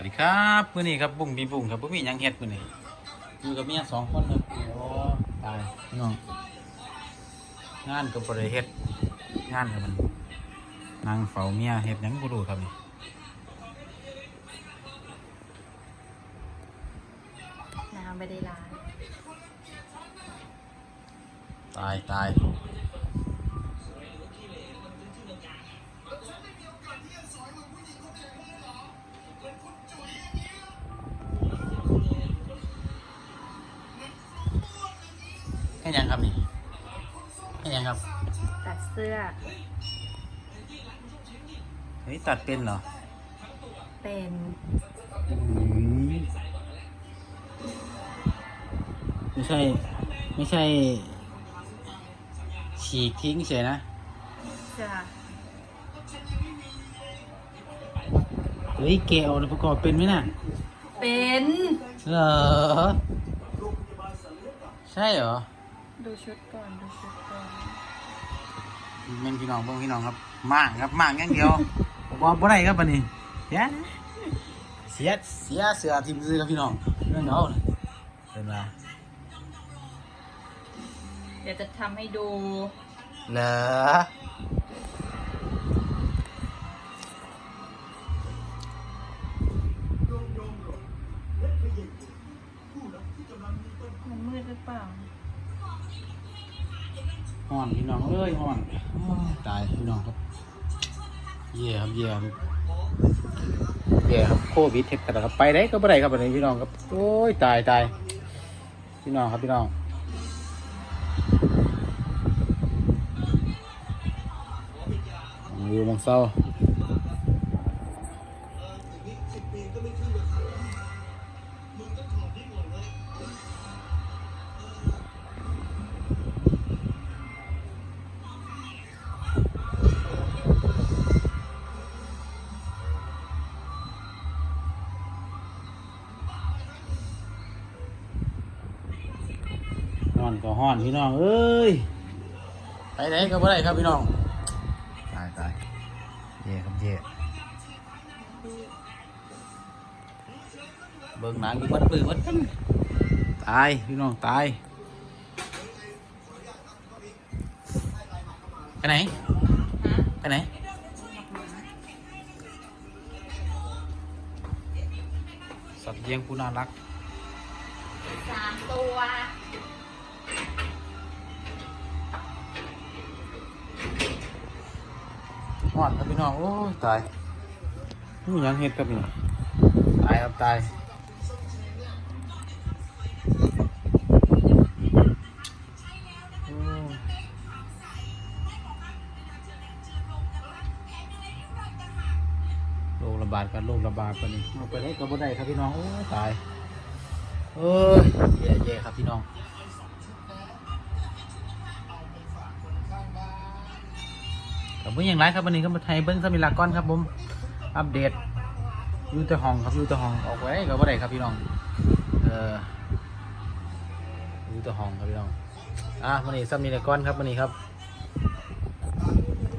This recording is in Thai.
วัสดีครับมื้อนี้ครับบุ้งมีบุ้งครับบ่มีหยังเฮ็ดมื้อนี้อยู่กับเมียสองคนครับโอ้ตายพี่น้องงานก็บ่ได้เฮ็ดงานก็มันนั่งเฝ้าเมียเฮ็ดหยังบ่รู้ครับนี่น้ำไม่ได้ล้างตายตาย แค่ยังครับนี่แค่ยังครับ ตัดเสื้อ เฮ้ยตัดเป็นเหรอ เป็นไม่ใช่ ไม่ใช่ ฉีกทิ้งเฉยนะจ้ะเฮ้ยเกลเอาประกอบเป็นไหมน่ะ เป็น เหรอ ใช่เหรอ ดูชุดก่อนดูชุดก่อนแม่นพี่น้องเบิ่งพี่น้องครับมากครับมากอย่างเดียวผมว่าบ่ได้ครับบัดนี้เสียเสียเสียเสือทีมซื้อครับพี่น้องเรื่องเอาน่ะเป็นมาเดี๋ยวจะทำให้ดูเหรอมันมืดหรือเปล่า ห่อนพี่น้องเอ้ยห่อนโอ้ยตายพี่น้องครับ เย่ครับเย่ครับเย่ครับโควิดเฮ็ดกันแล้วครับไปได้ก็บ่ได้ครับบัดนี้พี่น้องครับโอ้ยตายตายพี่น้องครับพี่น้องอยู่มองเศร้า อนก็ห้อนพี่น้องเอ้ยไปไหนก็บ่ได้ครับพี่น้องตายตายเย่ครับเย่เบิ่งหนังอยู่วัดปืนวัดกันตายพี่น้องตายไปไหนไปไหนสัตว์เลี้ยงผู้น่ารักสามตัว หอดครับพี่น้อง โอ้ยตายนี่ยังเห็ดครับพี่น้อง ตายครับตายโอ้โรคระบาดกันโรคระบาดกันนี่เอาไปได้ก็บ่ได้ครับพี่น้อง โอ้ยตาย เอ้ยแย่ๆครับพี่น้อง กับเบิ้งอย่างไรครับวันนี้ก็มาไทยเบิ้งสมิลาก้อนครับผมอัปเดตยูแต่ห้องครับยูแต่ห้องออกไว้กับว่าไดครับพี่น้องเอออยูแต่ห้องครับพี่น้องอะวันนี้สมิลาก้อนครับวันนี้ครับ